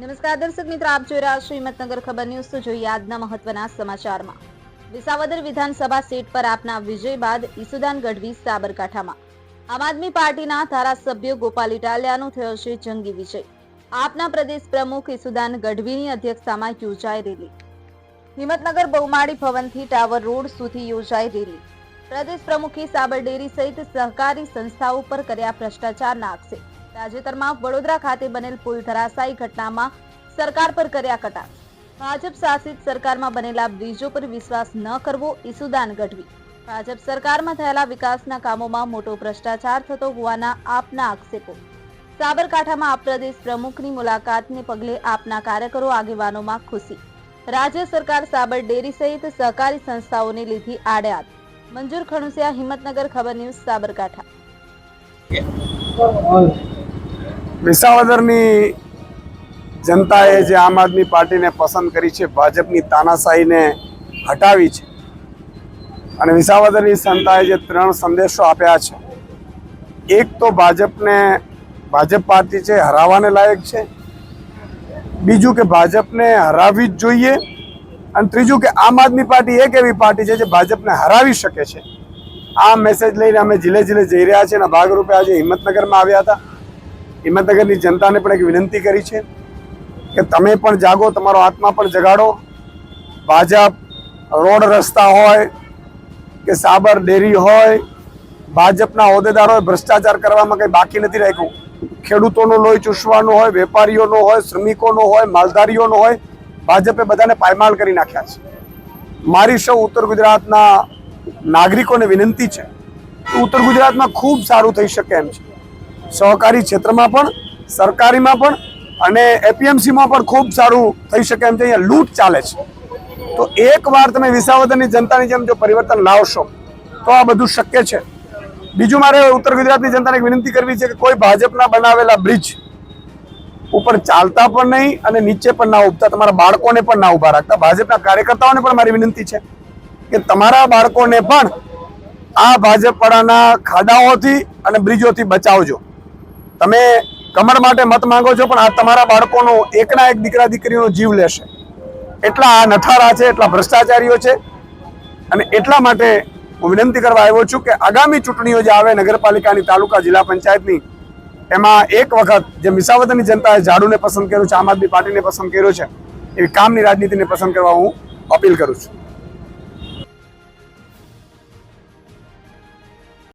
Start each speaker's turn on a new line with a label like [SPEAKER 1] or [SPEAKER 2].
[SPEAKER 1] નમસ્કાર દર્શક મિત્રો, આપ જોઈ રહ્યા છો હિંમતનગર ખબર ન્યૂઝ. તો જોઈએ આજના મહત્વના સમાચારમાં. વિસાવદર વિધાનસભા સીટ પર આપના વિજય બાદ ઈસુદાન ગઢવી સાબરકાંઠામાં. આમ આદમી પાર્ટીના ધારાસભ્ય ગોપાલ ઇટાલિયાનો થયો છે જંગી વિજય. આપના પ્રદેશ પ્રમુખ ઈસુદાન ગઢવીની અધ્યક્ષતામાં યોજાઈ રેલી. હિંમતનગર બહુમાળી ભવનથી ટાવર રોડ સુધી યોજાઈ રેલી. પ્રદેશ પ્રમુખે સાબરડેરી સહિત સહકારી સંસ્થાઓ પર કર્યા ભ્રષ્ટાચારના આક્ષેપ. તાજેતરમાં વડોદરા ખાતે બનેલ પુલ ધરાશાયી ઘટનામાં સરકાર પર કર્યા કટાક્ષ. ભાજપ શાસિત સરકારમાં બનેલા બ્રિજો પર વિશ્વાસ ન કરવો ઈસુદાન ગઢવી. ભાજપ સરકારમાં થયેલા વિકાસના કામોમાં મોટો ભ્રષ્ટાચાર થતો હોવાના આપના આક્ષેપો. સાબરકાંઠામાં આપ પ્રદેશ પ્રમુખની મુલાકાતને પગલે આપના કાર્યકરો આગેવાનોમાં ખુશી. રાજ્ય સરકાર સાબર ડેરી સહિત સહકારી સંસ્થાઓને લીધી આડેઆત મંજૂર ખણુસિયા, હિંમતનગર, ખબર ન્યૂઝ, સાબરકાંઠા.
[SPEAKER 2] વિસાવદરની જનતાએ જે આમ આદમી પાર્ટીને પસંદ કરી છે, ભાજપની તાનાશાહીને હટાવી છે. અને વિસાવદરની જનતાએ જે ત્રણ સંદેશો આપ્યા છે, એક તો ભાજપને, ભાજપ પાર્ટી છે, હરાવવાને લાયક છે. બીજું કે ભાજપને હરાવવી જ જોઈએ. અને ત્રીજું કે આમ આદમી પાર્ટી એક એવી પાર્ટી છે જે ભાજપને હરાવી શકે છે. આ મેસેજ લઈને અમે જિલ્લે જિલ્લે જઈ રહ્યા છીએ અને ભાગરૂપે આજે હિંમતનગરમાં આવ્યા હતા. હિંમતનગરની જનતાને પણ એક વિનંતી કરી છે કે તમે પણ જાગો, તમારો આત્મા પણ જગાડો. ભાજપ રોડ રસ્તા હોય કે સાબર ડેરી હોય, ભાજપના હોદ્દેદારોએ ભ્રષ્ટાચાર કરવામાં કંઈ બાકી નથી રાખ્યું. ખેડૂતોનો લોહી ચૂસવાનો હોય, વેપારીઓનો હોય, શ્રમિકોનો હોય, માલધારીઓનો હોય, ભાજપે બધાને પાયમાલ કરી નાખ્યા છે. મારી સૌ ઉત્તર ગુજરાતના નાગરિકોને વિનંતી છે ઉત્તર ગુજરાતમાં ખૂબ સારું થઈ શકે એમ છે. સહકારી ક્ષેત્રમાં પણ, સરકારીમાં પણ અને એપીએમસીમાં પણ ખૂબ સારું થઈ શકે એમ છે અહીંયા લૂંટ ચાલે છે. તો એકવાર તમે વિસાવદરની જનતાની જેમ જો પરિવર્તન લાવશો, તો આ બધું શક્ય છે. બીજું મારે ઉત્તર ગુજરાતની જનતાને વિનંતી કરવી છે કે કોઈ ભાજપના બનાવેલા બ્રિજ ઉપર ચાલતા પણ નહીં અને નીચે પણ ના ઉભતા. તમારા બાળકોને પણ ના ઊભા રાખતા. ભાજપના કાર્યકર્તાઓને પણ મારી વિનંતી છે કે તમારા બાળકોને પણ આ ભાજપવાળાના ખાડાઓથી અને બ્રિજોથી બચાવજો. તમે કમર માટે મત માંગો છો, પણ આ તમારા બાળકોનો એકના એક દીકરા દીકરીનો જીવ લેશે. એટલા આ નઠારા છે, એટલા ભ્રષ્ટાચારીઓ છે. અને એટલા માટે હું વિનંતી કરવા આવ્યો છું કે આગામી ચૂંટણીઓ જે આવે નગરપાલિકાની, તાલુકા, જિલ્લા પંચાયતની, એમાં એક વખત જે વિસાવદરની જનતાએ ઝાડુને પસંદ કર્યું છે, આમ આદમી પાર્ટીને પસંદ કર્યો છે, એવી કામની રાજનીતિને પસંદ કરવા હું અપીલ કરું છું.